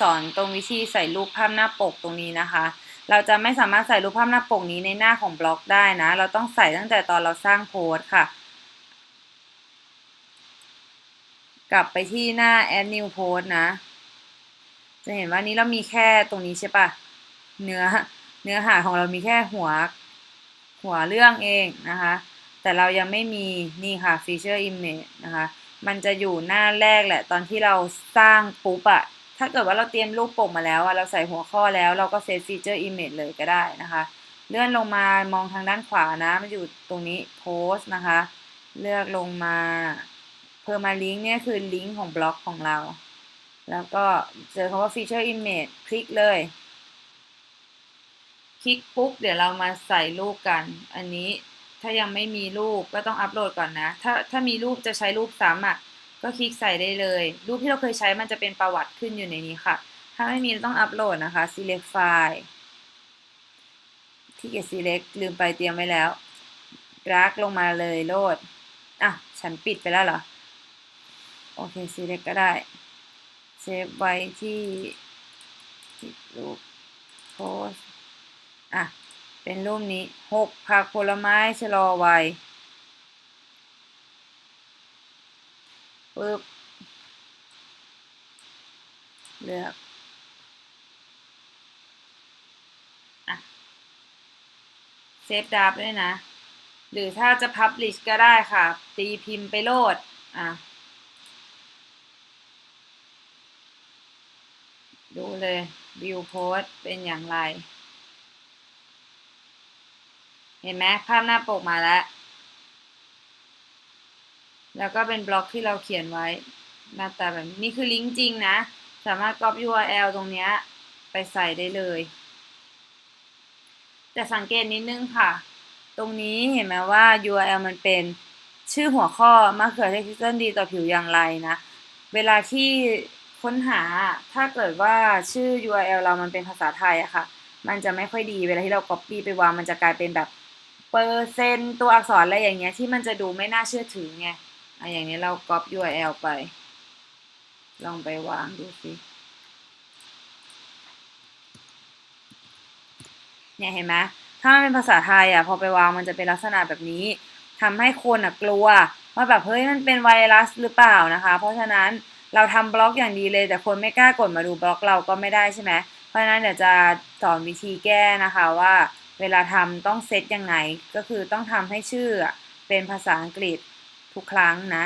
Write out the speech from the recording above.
สอนตรงวิธีใส่รูปภาพหน้าปกตรงนี้นะคะ เราจะไม่สามารถใส่รูปภาพหน้าปกนี้ในหน้าของบล็อกได้นะ เราต้องใส่ตั้งแต่ตอนเราสร้างโพสต์ค่ะ กลับไปที่หน้า add new post นะ จะเห็นว่านี้เรามีแค่ตรงนี้ใช่ปะเนื้อเนื้อหาของเรามีแค่หัวหัวเรื่องเองนะคะ แต่เรายังไม่มีนี่ค่ะ feature image นะคะ มันจะอยู่หน้าแรกแหละ ตอนที่เราสร้างปุ๊บอะ ถ้าเกิดว่าเราเตรียมรูปปกมาแล้วอะเราใส่หัวข้อแล้วเราก็เซต feature image เลยก็ได้นะคะ เลื่อนลงมามองทางด้านขวานะ มันอยู่ตรงนี้ post นะคะ เลือกลงมา permalink เนี่ยคือลิงก์ของบล็อกของเรา แล้วก็เจอคำว่า feature image คลิกเลย คลิกปุ๊บ เดี๋ยวเรามาใส่รูปกัน อันนี้ถ้ายังไม่มีรูปก็ต้องอัปโหลดก่อนนะ ถ้าถ้ามีรูปจะใช้รูปซ้ำอะ ก็คลิกใส่ได้เลย รูปที่เราเคยใช้มันจะเป็นประวัติขึ้นอยู่ในนี้ค่ะ ถ้าไม่มีต้องอัปโหลดนะคะ select file ที่เกีย select ลืมไปเตรียมไว้แล้ว drag ลงมาเลยโหลด อะ ฉันปิดไปแล้วเหรอ โอเค select ก็ได้ เซฟไว้ที่ที่รูปโพสอะ เป็นรูปนี้หกผักผลไม้ชะลอวัย ปึ๊บเลือกอะเซฟดับด้วยนะ หรือถ้าจะ Publish ก็ได้ค่ะ ตีพิมพ์ไปโหลด อะ ดูเลย View Post เป็นอย่างไร เห็นไหมภาพหน้าปกมาแล้ว แล้วก็เป็นบล็อกที่เราเขียนไว้หน้าตาแบบนี้นี่คือลิงก์จริงนะ สามารถ copy URL ตรงนี้ไปใส่ได้เลย แต่สังเกตนิดนึงค่ะ ตรงนี้เห็นไหมว่า URL มันเป็นชื่อหัวข้อมะเขือเทศคริสตัลดีต่อผิวอย่างไรนะ เวลาที่ค้นหาถ้าเกิดว่าชื่อ URL เรามันเป็นภาษาไทยอะค่ะ มันจะไม่ค่อยดีเวลาที่เรา copy ไปวางมันจะกลายเป็นแบบเปอร์เซนต์ตัวอักษรอะไรอย่างเงี้ยที่มันจะดูไม่น่าเชื่อถือไง อะอย่างนี้เรา copy URL ไป ลองไปวางดูสิเนี่ยเห็นไหมถ้ามันเป็นภาษาไทยอะพอไปวางมันจะเป็นลักษณะแบบนี้ทำให้คนอะกลัวว่าแบบเฮ้ยมันเป็นไวรัสหรือเปล่านะคะ เพราะฉะนั้นเราทำบล็อกอย่างดีเลย แต่คนไม่กล้ากดมาดูบล็อกเราก็ไม่ได้ใช่ไหมเพราะฉะนั้นเดี๋ยวจะสอนวิธีแก้นะคะว่าเวลาทำต้องเซตยังไงก็คือต้องทำให้ชื่อเป็นภาษาอังกฤษ ทุกครั้งนะ